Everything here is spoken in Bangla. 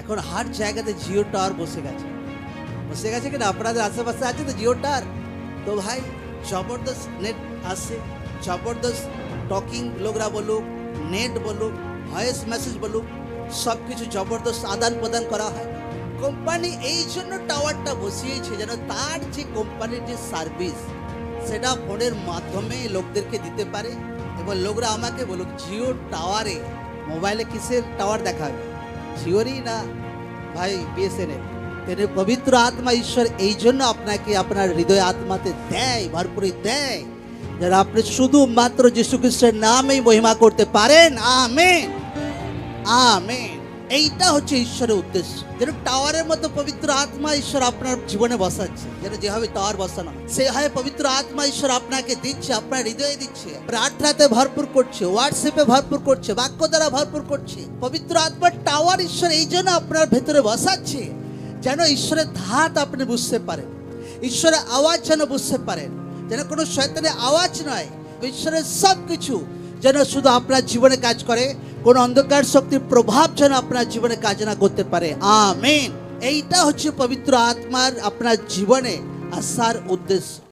এখন হার জায়গাতে জিও টাওয়ার বসে গেছে। বসে গেছে কিনা? আপনাদের আশেপাশে আছে তো জিও টাওয়ার? তো ভাই, জবরদস্ত নেট আসে জবরদস্ত টকিং লোকরা বলুক, নেট বলুক, ভয়েস মেসেজ বলুক সব কিছু জবরদস্ত আদান প্রদান করা হয়। কোম্পানি এই জন্য টাওয়ারটা বসিয়েছে যেন তার যে কোম্পানির যে সার্ভিস, সেটা ফোনের মাধ্যমে লোকদেরকে দিতে পারে। এবং লোকরা আমাকে বলুক, জিও টাওয়ারে, মোবাইলে কিসের টাওয়ার দেখাবে? জিওরই না? ভাই, বিএসএনএল। তেনে পবিত্র আত্মা ঈশ্বর এই জন্য আপনাকে আপনার হৃদয় আত্মাতে দেয়, ভরপুরি দেয়, যেন আপনি শুধুমাত্র যীশু খ্রিস্টের নামেই মহিমা করতে পারেন। আমেন। আমেন। এইটা হচ্ছে ঈশ্বরের উদ্দেশ্য। যেন টাওয়ারের মতো পবিত্র আত্মা ঈশ্বর আপনার জীবনে বসাচ্ছে। যেন যেভাবে টাওয়ার বসানো সেভাবে পবিত্র আত্মা ঈশ্বর আপনাকে দিচ্ছে, আপনার হৃদয়ে দিচ্ছে। প্রার্থনাতে ভরপুর করছে হোয়াটসঅ্যাপে ভরপুর করছে, বাক্য দ্বারা ভরপুর করছে। পবিত্র আত্মার টাওয়ার ঈশ্বর এই জন্য আপনার ভেতরে বসাচ্ছে, যেন ঈশ্বরের ধাত আপনি বুঝতে পারেন। ঈশ্বরের আওয়াজ যেন বুঝতে পারেন। যেন কোনো শয়তানের আওয়াজ নয়, ঈশ্বরের সব কিছু যেন শুধু আপনার জীবনে কাজ করে, কোন অন্ধকার শক্তির প্রভাব যেন আপনার জীবনে কাজ না করতে পারে। আমেন। এইটা হচ্ছে পবিত্র আত্মার, আপনার জীবনে আসার উদ্দেশ্য।